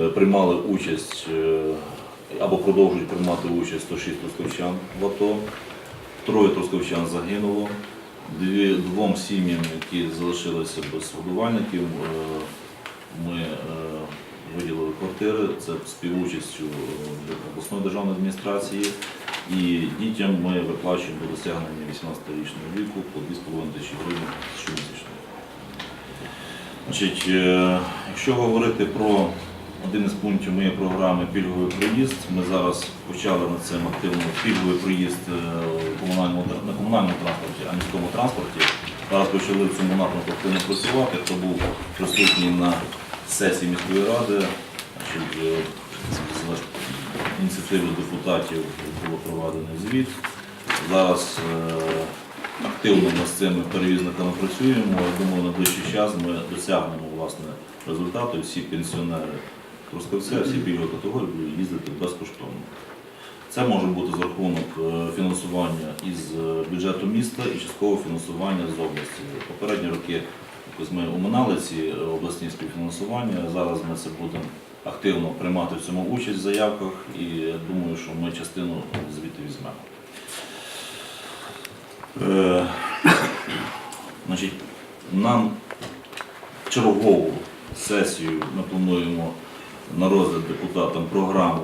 е, приймали участь е, або продовжують приймати участь 106 трускавчан в АТО. Троє трускавчан загинуло. Дві, двом сім'ям, які залишилися без годувальників, е, ми виділили квартири. Це співучастю обласної державної адміністрації. І дітям ми виплачуємо до досягнення 18-річного віку по 2,5 тисячі гривень щомісячно. Якщо говорити про один із пунктів моєї програми пільговий проїзд, ми зараз почали над цим активно пільговий проїзд е, комунальному, на комунальному транспорті, а міському транспорті. Зараз почали в цьому напрямку активно працювати. Хто був присутній на сесії міської ради, е, з ініціативи депутатів було проведений звіт. Зараз е, активно ми з цими перевізниками працюємо. Я думаю, на ближчий час ми досягнемо власне результату. Всі пенсіонери Трускавця, всі пільгові категорії їздити безкоштовно. Це може бути за рахунок е, фінансування із е, бюджету міста і часткового фінансування з області. Попередні роки ми оминали ці е, обласні співфінансування. Зараз ми це будемо активно приймати в цьому участь в заявках і думаю, що ми частину звідти візьмемо. Значить, нам чергову сесію ми плануємо на розгляд депутатам програму,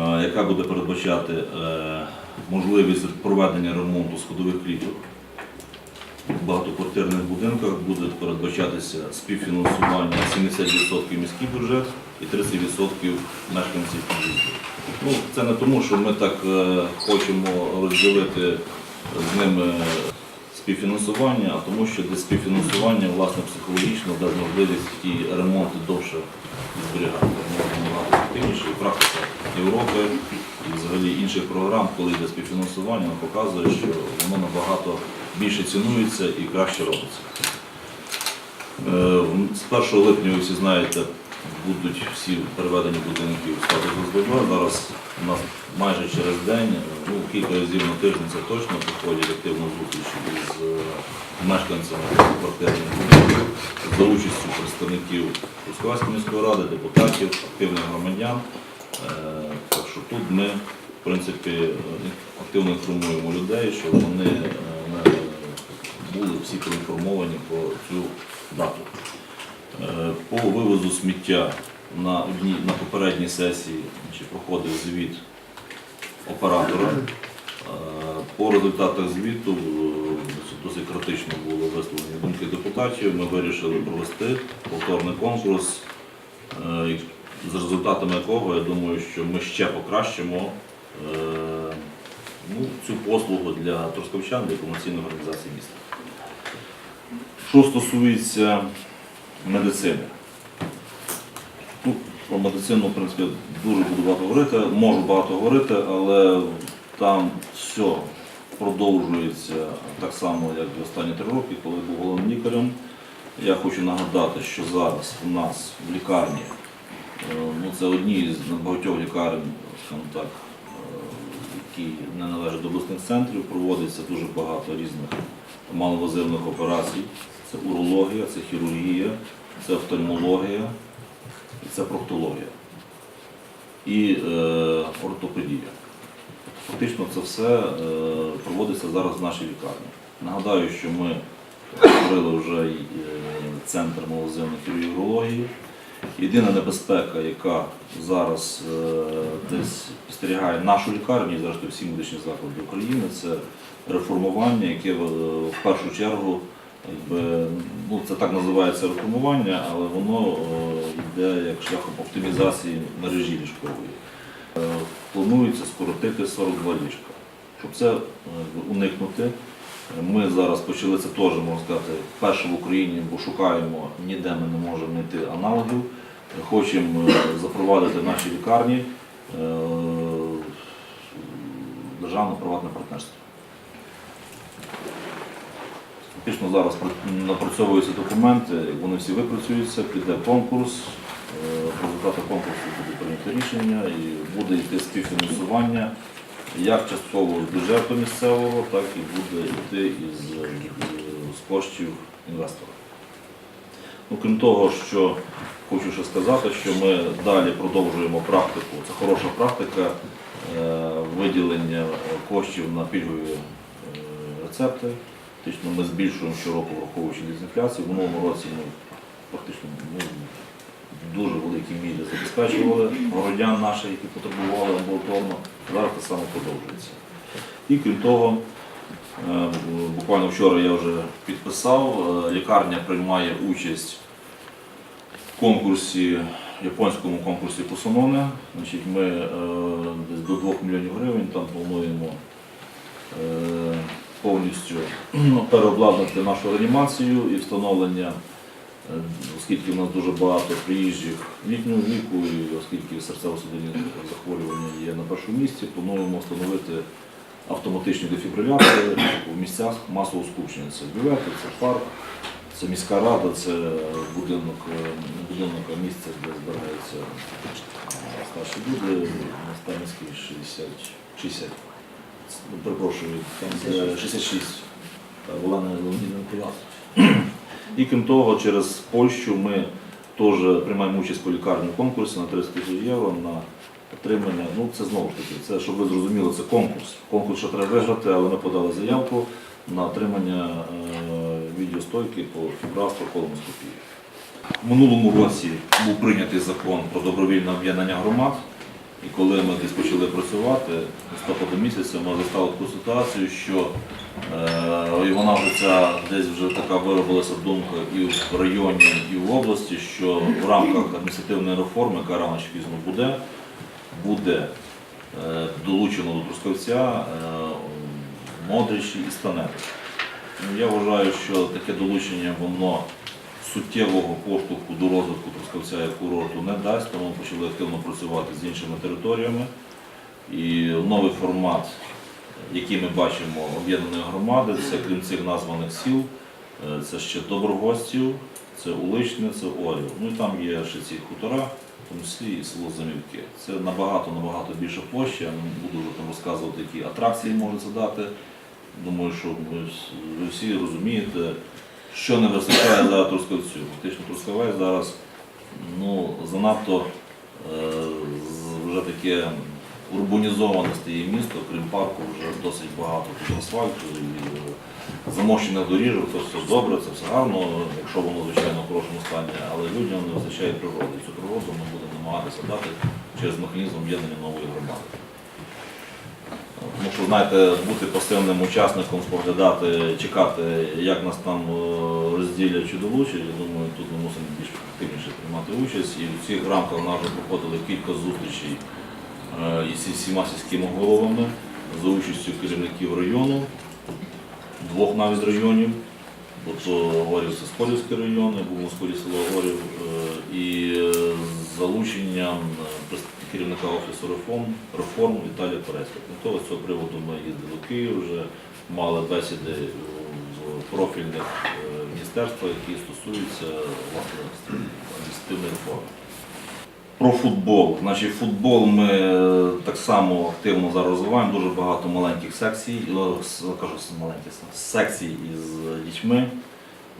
е, яка буде передбачати е, можливість проведення ремонту сходових кліток. В багатоквартирних будинках буде передбачатися співфінансування 70% міський бюджет і 30% мешканців під'їздів. Ну, це не тому, що ми так е, хочемо розділити з ними співфінансування, а тому, що для співфінансування власне психологічно дасть можливість ті ремонти довше зберігати. Ремонт ефективніше і практика Європи і взагалі інших програм, коли йде співфінансування, показує, що воно набагато більше цінується і краще робиться. Е, З 1 липня, ви всі знаєте, будуть всі переведені будинки в статус ОСББ. Зараз у нас майже через день, ну, кілька разів на тиждень це точно проходять активну зустріч із е, мешканцями квартирних будинків за участю представників Трускавецької міської ради, депутатів, активних громадян. Е, Так що тут ми, в принципі, активно інформуємо людей, щоб вони е, були всі проінформовані про цю дату. По вивозу сміття на, одній, на попередній сесії значить, проходив звіт оператора. Е, По результатах звіту е, досить критично було висловлені думки депутатів. Ми вирішили провести повторний конкурс, е, з результатами якого я думаю, що ми ще покращимо ну, цю послугу для трускавчан, для комерційної організації міста. Що стосується медицини. Про медицину, в принципі, дуже буду багато говорити, можу багато говорити, але там все продовжується так само, як і останні три роки, коли був головним лікарем. Я хочу нагадати, що зараз у нас в лікарні, е, ну це одні з багатьох лікарень, скажімо так, е, які не належать до обласних центрів, проводиться дуже багато різних маловазивних операцій. Це урологія, це хірургія, це офтальмологія, це проктологія і е, ортопедія. Фактично це все е, проводиться зараз в нашій лікарні. Нагадаю, що ми створили вже е, центр малоземної хірургії. Єдина небезпека, яка зараз е, десь спостерігає нашу лікарню, і зрештою всі медичні заклади України, це реформування, яке е, в першу чергу, ну, це так називається реформування, але воно е, йде як шляхом оптимізації мережі ліжкової. Е, Планується скоротити 42 ліжка. Щоб це е, уникнути, ми зараз почали це теж, можна сказати, вперше в Україні, бо шукаємо, ніде ми не можемо знайти аналогів. Хочемо запровадити в нашій лікарні державно-приватне партнерство. Фактично зараз напрацьовуються документи, вони всі випрацюються, піде конкурс. е, По результату конкурсу буде прийнято рішення і буде йти співфінансування як частково з бюджету місцевого, так і буде йти із, е, з коштів інвестора. Ну, крім того, що хочу ще сказати, що ми далі продовжуємо практику. Це хороша практика е, виділення коштів на пільгові рецепти. Фактично ми збільшуємо щороку, враховуючи інфляцію. В минулому році ми практично ну, в дуже великій мірі забезпечували городян наших, які потребували амбулаторно. Зараз те саме продовжується. І крім того, е, буквально вчора я вже підписав, е, лікарня приймає участь в конкурсі, японському конкурсі Кусаноне. Значить, ми е, десь до 2 мільйонів гривень там плануємо повністю ну, переобладнати нашу реанімацію і встановлення, е, оскільки в нас дуже багато приїжджих літнього віку, і оскільки серцево-судинні захворювання є на першому місці, плануємо встановити автоматичні дефібрилятори у місцях масового скупчення. Це бювети, це парк, це міська рада, це будинок, е, будинок, місце, де збираються е, старші люди, на Станівській 60, 60. Перепрошую, там де 66. Та, Олена Леонідівна Кулас. І крім того, через Польщу ми теж приймаємо участь по лікарні в конкурсі на 30 тисяч євро на отримання. Ну це знову ж таки, це щоб ви зрозуміли, це конкурс. Конкурс ще треба виграти, але ми подали заявку на отримання е, відеостойки по фібрасту колоноскопії. В минулому році був прийнятий закон про добровільне об'єднання громад. І коли ми десь почали працювати, листопаду місяця ми застали таку ситуацію, що е, вона вже ця десь вже така виробилася думка і в районі, і в області, що в рамках адміністративної реформи, яка рано чи пізно буде, буде е, долучено до Трускавця е, Модричі і Станети. Ну, Я вважаю, що таке долучення воно суттєвого поштовху до розвитку Трускавця як курорту не дасть, тому почали активно працювати з іншими територіями. І новий формат, який ми бачимо об'єднаної громади, це крім цих названих сіл, е, це ще Доброгостів, це Уличне, це Орів. Ну і там є ще ці хутора, в тому числі і село Замівки. Це набагато-набагато більша площа. Я не буду вже там розказувати, які атракції можуть задати. Думаю, що ви всі розумієте, що не вистачає зараз Трускавцю. Фактично Трускавець зараз ну, занадто е, вже таке урбанізоване стає місто, крім парку, вже досить багато тут асфальту і е, замощених доріжок, це все добре, це все гарно, якщо воно, звичайно, в хорошому стані, але людям не вистачає природи. Цю природу ми будемо намагатися дати через механізм об'єднання нової громади. Тому що, знаєте, бути пасивним учасником, споглядати, чекати, як нас там е, розділять чи долучать, я думаю, тут ми мусимо більш активніше приймати участь. І в цих рамках нас вже проходили кілька зустрічей е, із всіма сільськими головами за участю керівників району, двох навіть районів. Тобто Горів це Сколівський район, я був сході села Горів, е, і залученням керівника Офісу реформ, реформ Віталія того, з цього приводу ми їздили в Київ, вже мали бесіди в профільних е, міністерствах, які стосуються адміністративної реформи. Про футбол. Значить, футбол ми е, так само активно зараз розвиваємо. Дуже багато маленьких секцій, кажу маленьких секцій із дітьми.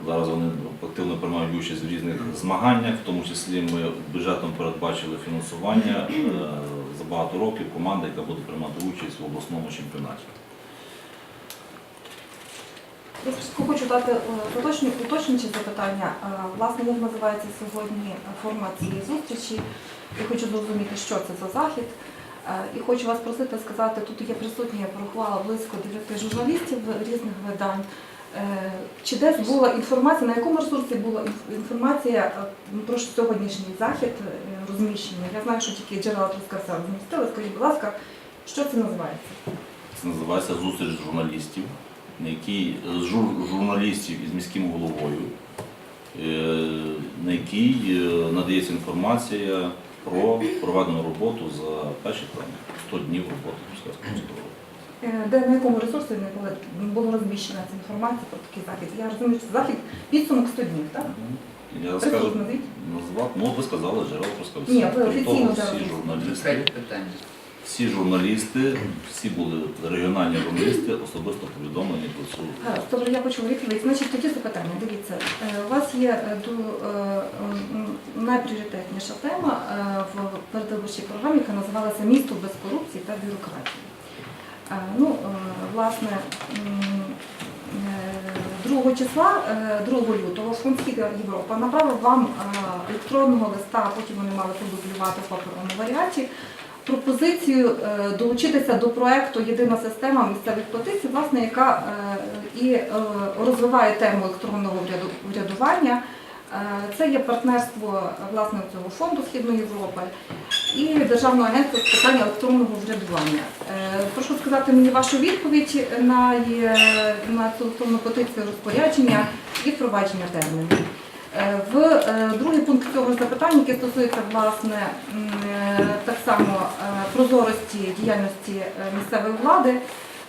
Зараз вони активно приймають участь в різних змаганнях, в тому числі ми бюджетом передбачили фінансування е, за багато років команди, яка буде приймати участь в обласному чемпіонаті. Хочу дати е, уточнюючі запитання. Е, Власне, як називається сьогодні формат цієї зустрічі? Я хочу зрозуміти, що це за захід. І хочу вас просити сказати, тут є присутні, я порахувала близько 9 журналістів різних видань. Е, Чи десь була інформація, на якому ресурсі була інформація е, про сьогоднішній захід е, розміщення? Я знаю, що тільки джерела Трускавця розмістили. Скажіть, будь ласка, що це називається? Це називається зустріч журналістів, на якій жур- журналістів із міським головою, на якій надається інформація про проведену роботу за перші там, 100 днів роботи Трускавського міського Де на якому ресурсі не було, було розміщена ця інформація про такий захід? Я розумію, що це захід підсумок 100 днів, так? Я Ресурс скажу, назвав, ну ви сказали джерела Трускавця. Ні, ви офіційно зараз всі журналісти. Всі журналісти, всі були регіональні журналісти особисто повідомлені про цю. Гаразд, Добре, я почула відповідь. Значить, тоді запитання. Дивіться, е, у вас є е, ду- е, м, найпріоритетніша тема е, в передвиборчій програмі, яка називалася Місто без корупції та бюрократії. Е, Ну, е, власне, е, 2 числа, е, 2 лютого, Фонд «Східна Європа направив вам електронного листа, потім вони мали продублювати в паперовому варіанті, пропозицію долучитися до проекту Єдина система місцевих петицій, власне, яка і розвиває тему електронного вряду- врядування. Е, Це є партнерство власне цього фонду Східної Європи і Державного агентства з питань електронного врядування. Е, Прошу сказати мені вашу відповідь на, на цю петицію розпорядження і впровадження термінів. Е, В другий пункт цього запитання, який стосується власне так само прозорості діяльності місцевої влади.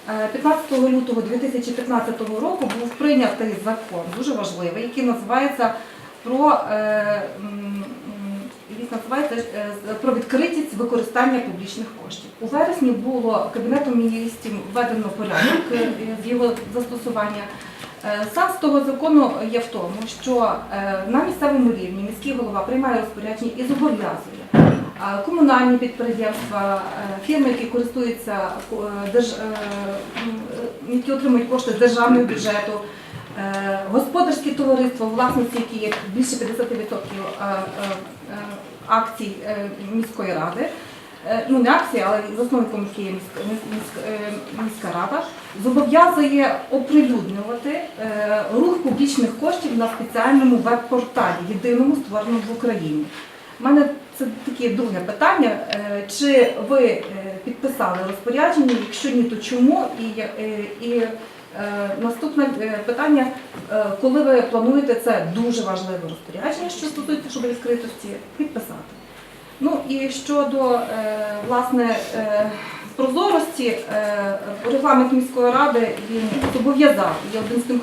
е, 15 лютого 2015 року був прийнятий закон, дуже важливий, який називається про, е, е, з- про відкритість використання публічних коштів. У вересні було Кабінетом міністрів введено порядок е, з його застосування. Е, Сенс того закону є в тому, що на місцевому рівні міський голова приймає розпорядження і зобов'язує комунальні підприємства, фірми, які користуються які отримують кошти з державного бюджету, господарські товариства, у власності, які є більше 50% е, е, е, акцій е, міської ради. Е, Ну, не акції, але засновником є міська, е, рада, зобов'язує оприлюднювати е, рух публічних коштів на спеціальному веб-порталі, єдиному створеному в Україні. У мене це таке друге питання. Е, Чи ви е, підписали розпорядження? Якщо ні, то чому? І, е, і е, наступне е, питання, е, коли ви плануєте це дуже важливе розпорядження, що стосується щодо відкритості, підписати? Ну і щодо е, власне е, прозорості, е, регламент міської ради він зобов'язав є один з тих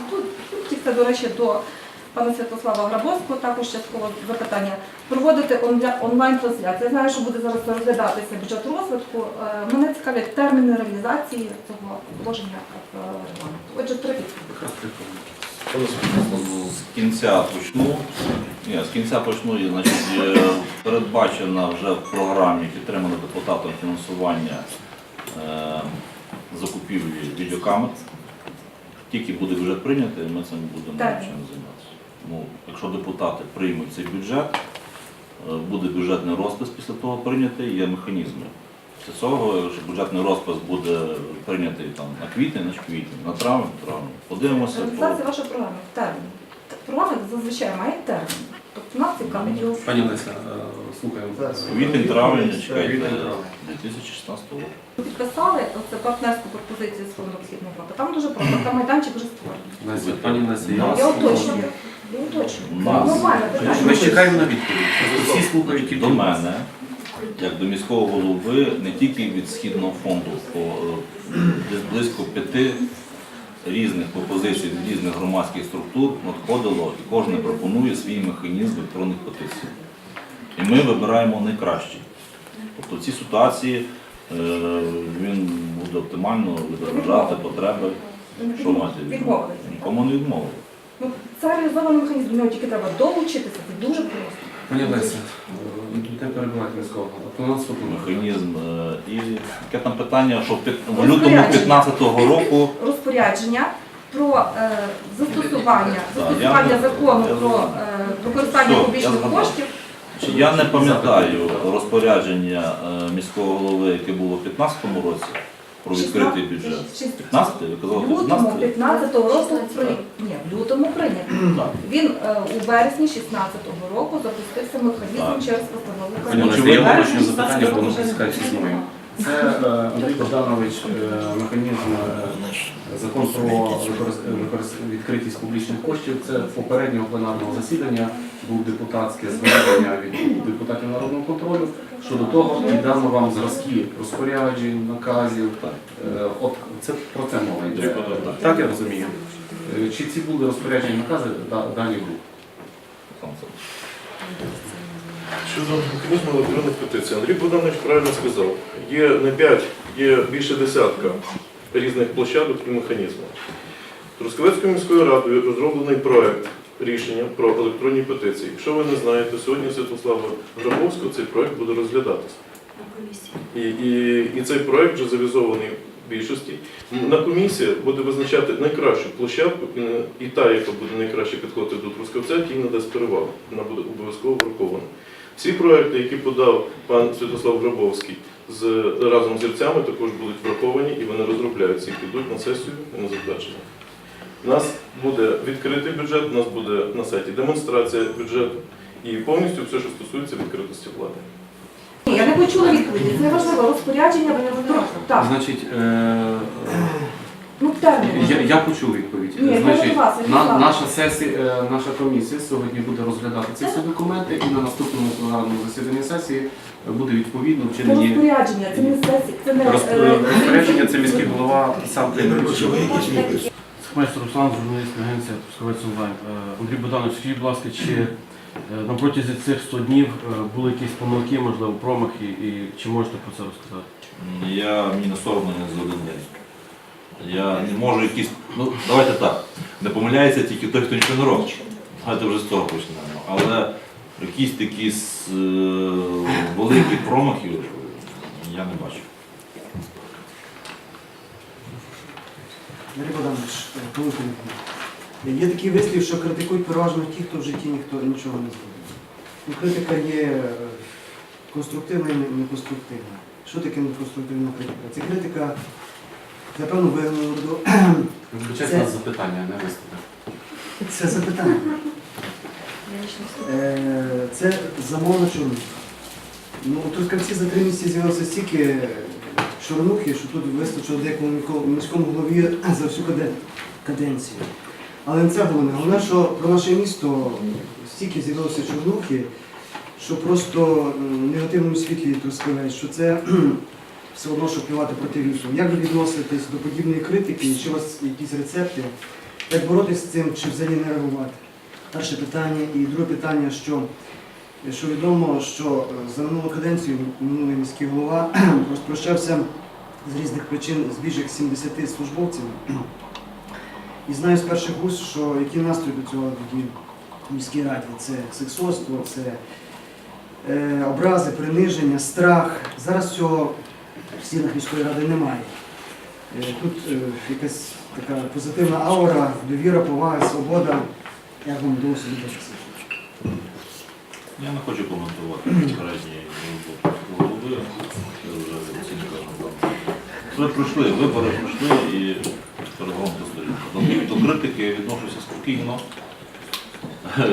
хто це, до речі, до пана Святослава Грабовського, також частково запитання, проводити онлайн-трансляцію. Я знаю, що буде зараз розглядатися бюджет розвитку. Е, Мене цікавлять терміни реалізації цього положення е, регламенту. Отже, три підсумки. З кінця почну. Ні, з кінця почну. І, Значить, е, передбачено вже в програмі підтримано депутатом фінансування е, закупівлі відеокамер. Тільки буде бюджет прийнятий, ми цим будемо чим займатися. Ну, якщо депутати приймуть цей бюджет, е, буде бюджетний розпис після того прийнятий, є механізми. Після цього, якщо бюджетний розпис буде прийнятий там, на квітень, значить квітень, на травень, травень. Подивимося. по- Реалізація вашої програми в термін. Програма зазвичай має термін. Тобто нас цікавить його. Пані Леся, е, слухаємо. Квітень, травень, чекайте, Квітень, 2016 року. Підписали оце партнерську пропозицію з фондом Східної Європи. Там дуже просто, там майданчик вже створений. Пані Леся, я Я уточнюю. Я уточнюю. Нас. Ми ж чекаємо на відповідь. Просто Всі слухають тільки До мене, як до міського голови, не тільки від Східного фонду, по е, десь близько п'яти різних пропозицій від різних громадських структур надходило, і кожен пропонує свій механізм електронних петицій. І ми вибираємо найкращий. Тобто в цій ситуації е, він буде оптимально відображати потреби. Що мати? Нікому не відмовили. Ну, це реалізований механізм, до нього тільки треба долучитися, це дуже просто. Пані Леся, не міського. Механізм. е, І яке там питання, що в лютому 2015 року Розпорядження про е, застосування, застосування закону про е, використання Все, я публічних згадав. коштів. я не пам'ятаю розпорядження е, міського голови, яке було в 2015 році про відкритий бюджет. 15 ви казали, В лютому 15 15-го року при... Ні, в лютому прийнято. Він е, у вересні 16-го року запустився механізм через постанову. Я уточню запитання, бо воно стискається з моїм. Це е, Андрій Богданович, е, механізм е, закон про відкритість публічних коштів. Це попереднього пленарного засідання був депутатське звернення від депутатів народного контролю. Щодо того, і дано вам зразки розпоряджень, наказів. Е, От це про це мова йде. Так. Я розумію. Е, Чи ці були розпорядження накази дані рух? Щодо механізму електронних петицій, Андрій Богданович правильно сказав, є не п'ять, є більше десятка різних площадок і механізмів. Трускавецькою міською радою розроблений проект рішення про електронні петиції. Якщо ви не знаєте, сьогодні Святослава Грабовського цей проект буде розглядатися. І, і, і цей проект вже завізований в більшості. На комісія буде визначати найкращу площадку, і, і та, яка буде найкраще підходити до Трускавця, тій надасть перевагу. Вона буде обов'язково врахована. Всі проекти, які подав пан Святослав Грабовський з, разом з зірцями, також будуть враховані і вони розробляються і підуть на сесію і на затвердження. У нас буде відкритий бюджет, у нас буде на сайті демонстрація бюджету і повністю все, що стосується відкритості влади. Ні, я не почула відповіді. Це важливо. Розпорядження ви не розпорядження. Так, Значить, е, ну я, я почув відповідь. Ні, Значить, вас, я на, наша сесія, е, наша комісія сьогодні буде розглядати ці всі документи і на наступному пленарному засіданні сесії буде відповідно Це вчинені розпорядження, це не сесія, це не Роз- е, розпорядження. Це міський голова сам прийме рішення. Руслан, журналістська агенція Трускавець онлайн. Е, Андрій Богданович, скажіть, будь ласка, чи е, на протязі цих 100 днів е, були якісь помилки, можливо, промахи, і чи можете про це розказати? Я мені не соромно не за один день. Я не можу якісь. Ну, давайте так. Не помиляється тільки той, хто нічого не робить. Давайте вже з того почнемо. Але якісь такі е, великі промахів я не бачу. Андрій Богданович, Є такий вислів, що критикують переважно ті, хто в житті ніхто нічого не зробив. Ну, критика є е, конструктивна і неконструктивна. Що таке неконструктивна критика? Це критика, напевно, вигнув Вибачайте нас запитання, не виступи. Це запитання. Е, Це замовна чорнуха. Ну, у Трускавці за три місяці з'явилося стільки чорнухи, що тут вистачило деякому міському голові за всю каде- каденцію. Але не це головне. Головне, що про наше місто стільки з'явилося чорнухи, що просто м, в негативному світлі Трускавець, що це все одно, що плювати проти вісу. Як ви відноситесь до подібної критики? І Чи у вас якісь рецепти? Як боротися з цим, чи взагалі не реагувати? Перше питання. І друге питання, що, що відомо, що е, за минулу каденцію минулий міський голова розпрощався з різних причин з більше 70 службовців. І знаю з перших вуст, що які настрої до цього тоді в міській раді. Це сексуальство, це е, образи, приниження, страх. Зараз цього в стінах міської ради немає. Е, Тут е, якась така позитивна аура, довіра, повага, свобода. Як вам вдалося добитися? Я не хочу коментувати попередні голови. Це вже оцінка. Ви пройшли, вибори пройшли і переголомка стоїть. До, критики я відношуся спокійно.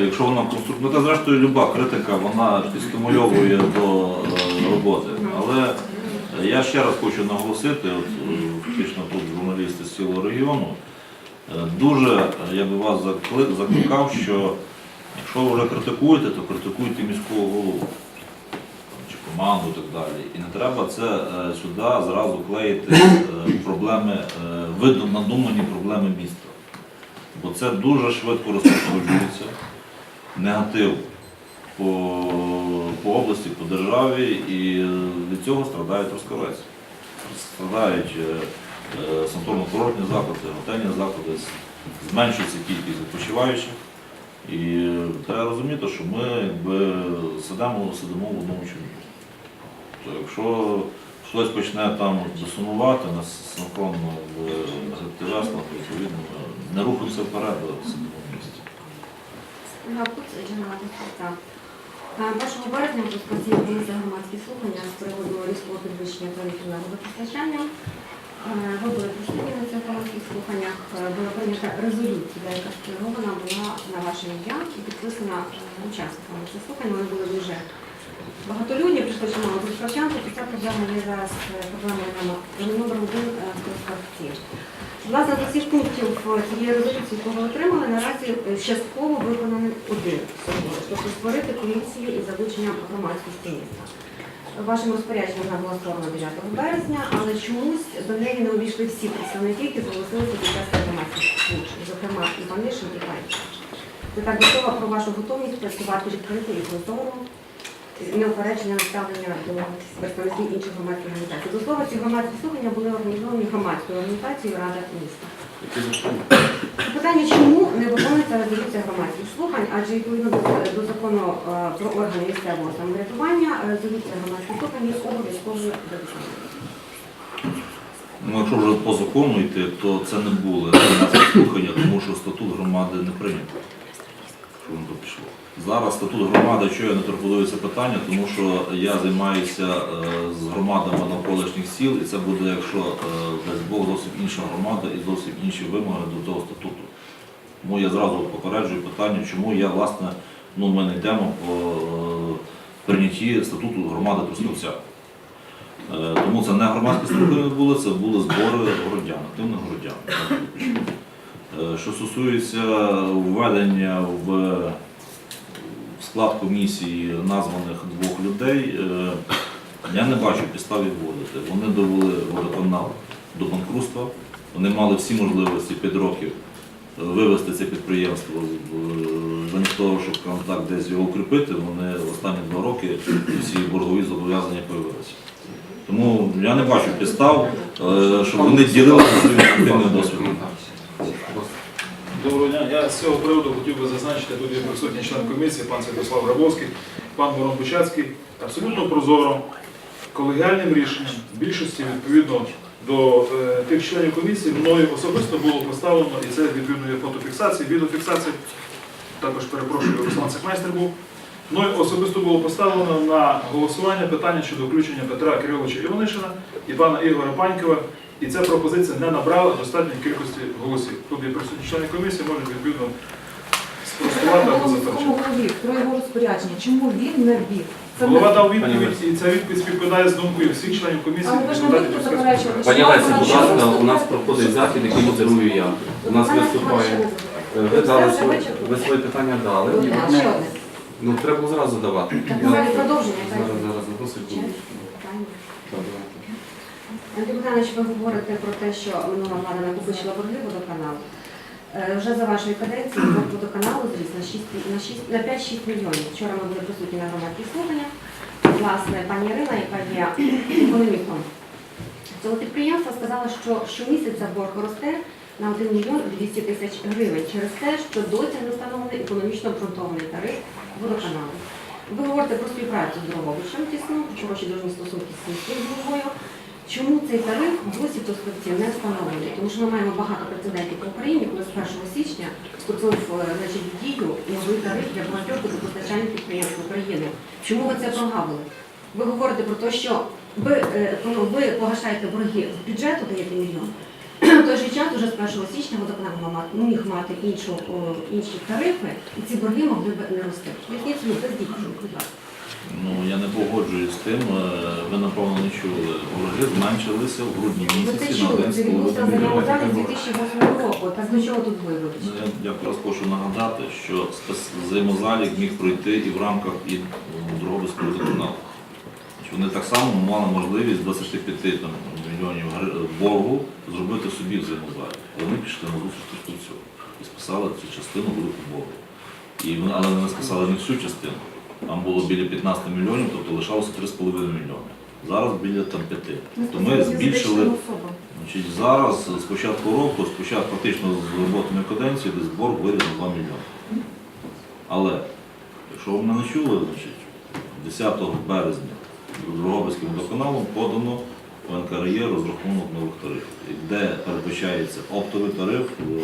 Якщо вона конструктивна, та зрештою люба критика, вона стимульовує до е, роботи. Але я ще раз хочу наголосити, от е, фактично тут журналісти з цілого регіону, е, дуже е, я би вас закликав, що Якщо ви вже критикуєте, то критикуйте міського голову чи команду і так далі. І не треба це е, сюди зразу клеїти е, проблеми, е, видно надумані проблеми міста. Бо це дуже швидко розповсюджується. Негатив по, по області, по державі, і е, від цього страдає Трускавець. Страдають е, е, санаторно-курортні заклади, готельні заклади, зменшується кількість відпочиваючих. І треба розуміти, що ми якби сидимо, сидимо в одному човні. То якщо хтось почне там дисонувати нас синхронно в то відповідно не рухаємося вперед, а сидимо в місті. Гапут, 1 березня в Трускавці відбулися громадські слухання з приводу різкого підвищення тарифів на водопостачання. Е, Ви були присутні на цих громадських слуханнях. Е, Була прийнята резолюція, яка скерована була на ваше ім'я і підписана е, учасниками цих слухань. Вони були дуже багатолюдні, прийшли чимало тобто ця проблема є зараз е, проблемою номер один е. Власне, з усіх пунктів е, цієї резолюції, яку ви отримали, наразі е, частково виконаний один сьогодні, тобто створити комісію із залученням громадськості міста. Вашим розпорядженням вона була створена 9 березня, але чомусь до неї не увійшли всі представники, які зголосилися під час громадських слухань, зокрема Іванишин і Панчик. Це так готова про вашу готовність працювати відкрито і прозоро неупереджене ставлення до представників інших громадських організацій. До слова, ці громадські слухання були організовані громадською організацією Рада міста. Питання, чому не виконується резолюція громадських слухань, адже відповідно до, до закону е, про органи місцевого самоврядування резолюція громадських слухань є обов'язковою виконання. Ну, якщо вже по закону йти, то це не було слухання, тому що статут громади не прийнято. То пішло. Зараз статут громади, що я не турбую це питання, тому що я займаюся е, з громадами навколишніх сіл, і це буде, якщо е, дасть Бог, зовсім інша громада і зовсім інші вимоги до того статуту. Тому я зразу попереджую питання, чому я, власне, ну, ми не йдемо по е, прийнятті статуту громади Трускавця. Тому це не громадські слухання були, це були збори городян, активних городян. Е, Що стосується введення в склад комісії названих двох людей, е, я не бачу підстав відводити. Вони довели водоканал до банкрутства, вони мали всі можливості 5 років е, вивести це підприємство замість того, щоб так, десь його укріпити, вони останні два роки всі боргові зобов'язання появилися. Тому я не бачу підстав, щоб вони ділилися своїм досвідом. Доброго дня. Я з цього приводу хотів би зазначити, тут є присутній член комісії, пан Святослав Грабовський, пан Мирон Бучацький. Абсолютно прозоро, колегіальним рішенням, більшості відповідно до е, тих членів комісії, мною особисто було поставлено, і це відповідно є фотофіксації, відеофіксації. Також перепрошую, Руслан Цехмайстер був. Мною особисто було поставлено на голосування питання щодо включення Петра Кириловича Іванишина і пана Ігоря Панькова. І ця пропозиція не набрала достатньої кількості голосів. Тут є присутні члени комісії, можуть відповідно спростувати або заперечити. голові, про його розпорядження. Чому він не ввів? Це Голова дав відповідь, і ця відповідь співпадає з думкою всіх членів комісії. Але ви ж не депутатів будете Трускавецької. заперечувати. Пані мав Лесі, будь ласка, у нас проходить захід, який модерую я. У нас виступає. Е, Ви дали своє, ви своє питання дали. Ще одне. Ну треба було зразу давати. Так, Я- далі продовження. так? Зараз, зараз, одну секунду. Питання. Андрій Богданович, ви говорите про те, що минула влада накопичила борги водоканалу. Е, Вже за вашої каденції борг водоканалу зріс на 6, на 6, на 5-6 мільйонів. Вчора ми були присутні на громадських слуханнях. Власне, пані Ірина, яка є економіком цього підприємства, сказала, що щомісяця борг росте на 1 мільйон 200 тисяч гривень через те, що досі не встановлений економічно обґрунтований тариф водоканалу. Ви говорите про співпрацю з Дрогобичем тісно, хороші дружні стосунки з сільським головою. Чому цей тариф досі в не встановлений? Тому що ми маємо багато прецедентів по Україні, коли з 1 січня вступив е, значить, в дію новий тариф для багатьох водопостачальних підприємств України. Чому ви це прогавили? Ви говорите про те, що ви, е, ну, ви погашаєте борги з бюджету, даєте мільйон. В той же час, уже з 1 січня водоканал міг мати іншу, інші тарифи, і ці борги могли б не рости. Поясніть, ну, поясніть, будь ласка. Ну, я не погоджуюсь з тим, е, ви напевно не чули. Борги зменшилися в грудні місяці на чули, це 11,5 мільйонів. 2008 року. Так до чого тут ви Ну, вибачте? Я дякую раз хочу нагадати, що взаємозалік міг пройти і в рамках і Дрогобицького водоканалу. Значить, Вони так само мали можливість 25 там, мільйонів боргу зробити собі взаємозалік. Вони пішли на зустріч Трускавцю і списали цю частину велику боргу. І, але вони списали не всю частину. Там було біля 15 мільйонів, тобто лишалося 3,5 мільйони. Зараз біля там 5. Тобто ми збільшили Значить, зараз з початку року, з початку фактично з роботами каденції, десь борг виріс на 2 мільйони. Але, якщо ви мене не чули, значить, 10 березня Дрогобицьким водоканалом подано в НКРЄ розрахунок нових тарифів, де передбачається оптовий тариф е, ну,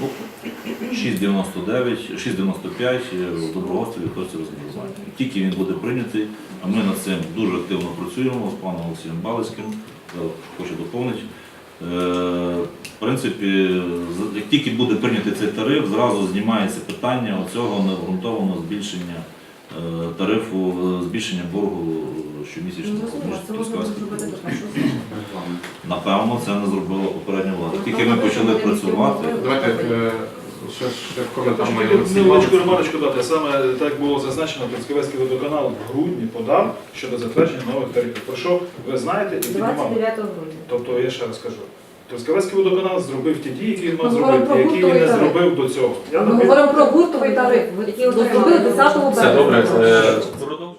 6,99, 6,95 в добровольстві від точці розмежування. Тільки він буде прийнятий, а ми над цим дуже активно працюємо з паном Олексієм Балицьким, е, хочу доповнити. Е, В принципі, як тільки буде прийнятий цей тариф, зразу знімається питання оцього необґрунтованого збільшення е, тарифу, е, збільшення боргу Ну, щомісячного. Напевно, це не зробила попередня влада. Тільки ми почали працювати. Давайте е, ще, ще коментар має Олексій Невеличку ремарочку дати. Саме так було зазначено, Трускавецький водоканал в грудні подав щодо затвердження нових тарифів. Про що ви знаєте і піднімали. 29 грудня. Тобто я ще раз кажу. Трускавецький водоканал зробив ті дії, які він мав Ми говоримо зробити, про які він не гуртовий тариф. зробив до цього. Я Ми наприклад, говоримо про гуртовий тариф, Які який зробили 10 Все, добре. березня. е, Коротко